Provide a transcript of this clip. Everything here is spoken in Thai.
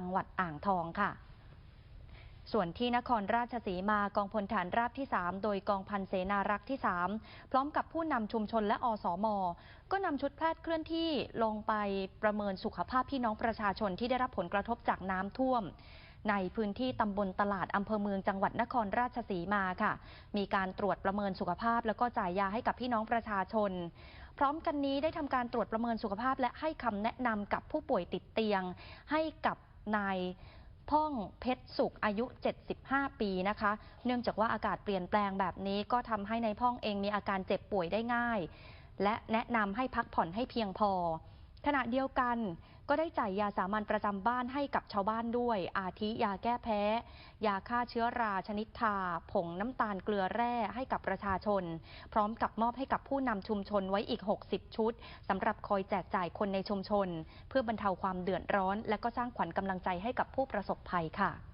ังหวัดอ่างทองค่ะ ส่วนที่นครราชสีมากองพลฐานราบที่ 3 โดยกองพันเสนารักษ์ที่ 3 พร้อมกับผู้นำชุมชนและอสมก็นำชุดแพทย์เคลื่อนที่ลงไปประเมินสุขภาพพี่น้องประชาชนที่ได้รับผลกระทบจากน้ำท่วมในพื้นที่ตำบลตลาดอำเภอเมืองจังหวัดนครราชสีมาค่ะ มีการตรวจประเมินสุขภาพ แล้วก็จ่ายยาให้กับพี่น้องประชาชน พร้อมกันนี้ได้ทำการตรวจประเมินสุขภาพ และให้คำแนะนำกับผู้ป่วยติดเตียง ให้กับ นายพ่องเพชรสุขอายุ 75 ปีนะคะ เนื่องจากว่าอากาศเปลี่ยนแปลงแบบนี้ก็ทำให้ในายพ่องเองมีอาการเจ็บป่วยได้ง่าย และแนะนำให้พักผ่อนให้เพียงพอ ขณะเดียวกัน ก็ได้จ่ายยาสามัญประจำบ้านให้กับชาวบ้านด้วย อาทิยาแก้แพ้ ยาฆ่าเชื้อราชนิดทา ผงน้ำตาลเกลือแร่ให้กับประชาชน พร้อมกับมอบให้กับผู้นำชุมชนไว้อีก 60 ชุดสำหรับคอยแจกจ่ายคนในชุมชน เพื่อบรรเทาความเดือดร้อน และก็สร้างขวัญกำลังใจให้กับผู้ประสบภัยค่ะ